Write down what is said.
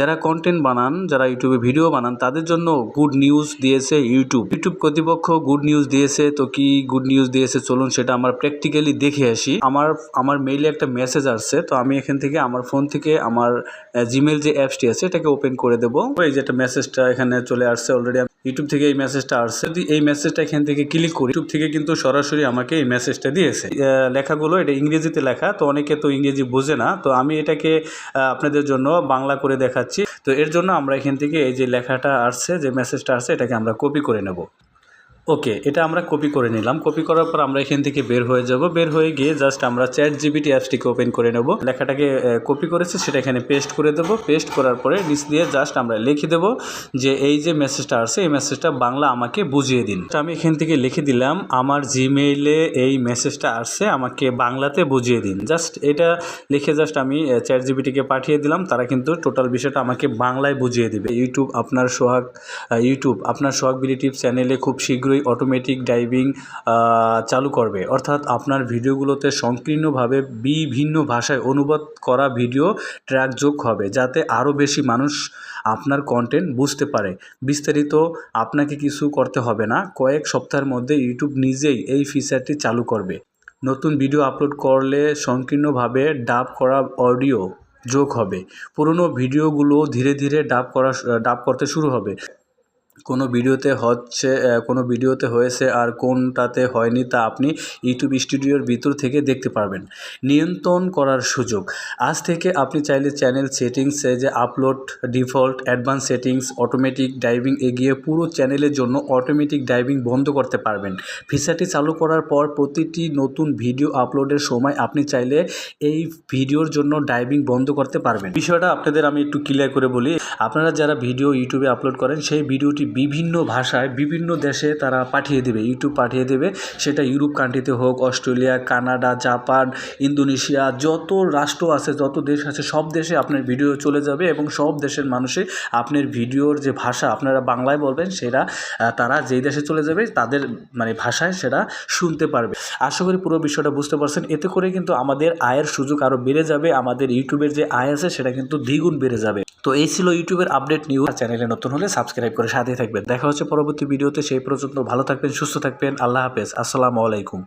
যারা কন্টেন্ট বানান, যারা ইউটিউবে ভিডিও বানান, তাদের জন্য গুড নিউজ দিয়েছে ইউটিউব ইউটিউব কর্তৃপক্ষ গুড নিউজ দিয়েছে, তো কি গুড নিউজ দিয়েছে চলুন সেটা আমরা প্র্যাকটিক্যালি দেখে আসি। আমার আমার মেইলে একটা মেসেজ আসছে, তো আমি এখান থেকে, আমার ফোন থেকে, আমার জিমেল যে অ্যাপসটি আছে, এটাকে ওপেন করে দেবো। এই যে একটা মেসেজটা এখানে চলে আসছে অলরেডি ইউটিউব থেকে এই মেসেজটা আসছে। যদি এই মেসেজটা এখান থেকে ক্লিক করি ইউটিউব থেকে কিন্তু সরাসরি আমাকে এই মেসেজটা দিয়েছে। লেখাগুলো, এটা ইংরেজিতে লেখা, তো অনেকে তো ইংরেজি বোঝে না। তো আমি এটাকে আপনাদের জন্য বাংলা করে দেখাচ্ছি। তো এর জন্য আমরা এখান থেকে এই যে লেখাটা আসছে, যে মেসেজটা আসছে, এটাকে আমরা কপি করে নেব। ওকে, এটা আমরা কপি করে নিলাম। কপি করার পর আমরা এখান থেকে বের হয়ে যাব। বের হয়ে গিয়ে জাস্ট আমরা চ্যাট জিবিটি অ্যাপসটিকে ওপেন করে নেব। লেখাটাকে কপি করেছি, সেটা এখানে পেস্ট করে দেবো। পেস্ট করার পরে নিচ দিয়ে জাস্ট আমরা লিখে দেব যে এই যে মেসেজটা আসছে, এই মেসেজটা বাংলা আমাকে বুঝিয়ে দিন। আমি এখান থেকে লিখে দিলাম, আমার জিমেইলে এই মেসেজটা আসছে, আমাকে বাংলাতে বুঝিয়ে দিন। জাস্ট এটা লিখে জাস্ট আমি চ্যাট জিবিটিকে পাঠিয়ে দিলাম, তারা কিন্তু টোটাল বিষয়টা আমাকে বাংলায় বুঝিয়ে দিবে। ইউটিউব আপনার সোহাগ ইউটিউব আপনার সোহাগ বিলিটিভ চ্যানেলে খুব শীঘ্রই অটোমেটিক ডাইভিং চালু করবে। অর্থাৎ আপনার ভিডিওগুলোতে সংকীর্ণভাবে বিভিন্ন ভাষায় অনুবাদ করা ভিডিও ট্র্যাক যোগ হবে, যাতে আরও বেশি মানুষ আপনার কন্টেন্ট বুঝতে পারে। বিস্তারিত আপনাকে কিছু করতে হবে না, কয়েক সপ্তাহের মধ্যে ইউটিউব নিজেই এই ফিচারটি চালু করবে। নতুন ভিডিও আপলোড করলে সংকীর্ণভাবে ডাব করা অডিও যোগ হবে। পুরনো ভিডিওগুলো ধীরে ধীরে ডাব করা ডাব করতে শুরু হবে। কোনো ভিডিওতে হচ্ছে কোনো ভিডিওতে হয়েছে আর কোনটাতে হয়নি তা আপনি ইউটিউব স্টুডিওর ভিতর থেকে দেখতে পারবেন। নিয়ন্ত্রণ করার সুযোগ। আজ থেকে আপনি চাইলে চ্যানেল সেটিংসে যে upload default advance settings automatic dubbing এগিয়ে পুরো চ্যানেলের জন্য অটোমেটিক ডাইভিং বন্ধ করতে পারবেন। ফিচারটি চালু করার পর প্রতিটি নতুন ভিডিও আপলোডের সময় আপনি চাইলে এই ভিডিওর জন্য ডাইভিং বন্ধ করতে পারবেন। বিষয়টা আপনাদের আমি একটু ক্লিয়ার করে বলি। আপনারা যারা ভিডিও ইউটিউবে আপলোড করেন, সেই ভিডিওটি বিভিন্ন ভাষায় বিভিন্ন দেশে তারা পাঠিয়ে দেবে ইউটিউব পাঠিয়ে দেবে। সেটা ইউরোপ কান্ট্রিতে হোক, অস্ট্রেলিয়া, কানাডা, জাপান, ইন্দোনেশিয়া, যত রাষ্ট্র আছে, যত দেশ আছে, সব দেশে আপনার ভিডিও চলে যাবে এবং সব দেশের মানুষে আপনার ভিডিওর যে ভাষা আপনারা বাংলায় বলবেন, সেটা তারা যেই দেশে চলে যাবে, তাদের মানে ভাষায় সেটা শুনতে পারবে। আশা করি পুরো বিষয়টা বুঝতে পারছেন। এতে করে কিন্তু আমাদের আয়ের সুযোগ আরও বেড়ে যাবে, আমাদের ইউটিউবের যে আয় আছে, সেটা কিন্তু দ্বিগুণ বেড়ে যাবে। তো এই ছিল ইউটিউবের আপডেট নিউজ। চ্যানেলে নতুন হলে সাবস্ক্রাইব করে সাথেই থাকবেন। দেখা হচ্ছে পরবর্তী ভিডিওতে, সেই পর্যন্ত ভালো থাকবেন, সুস্থ থাকবেন। আল্লাহ হাফেজ। আসসালামু আলাইকুম।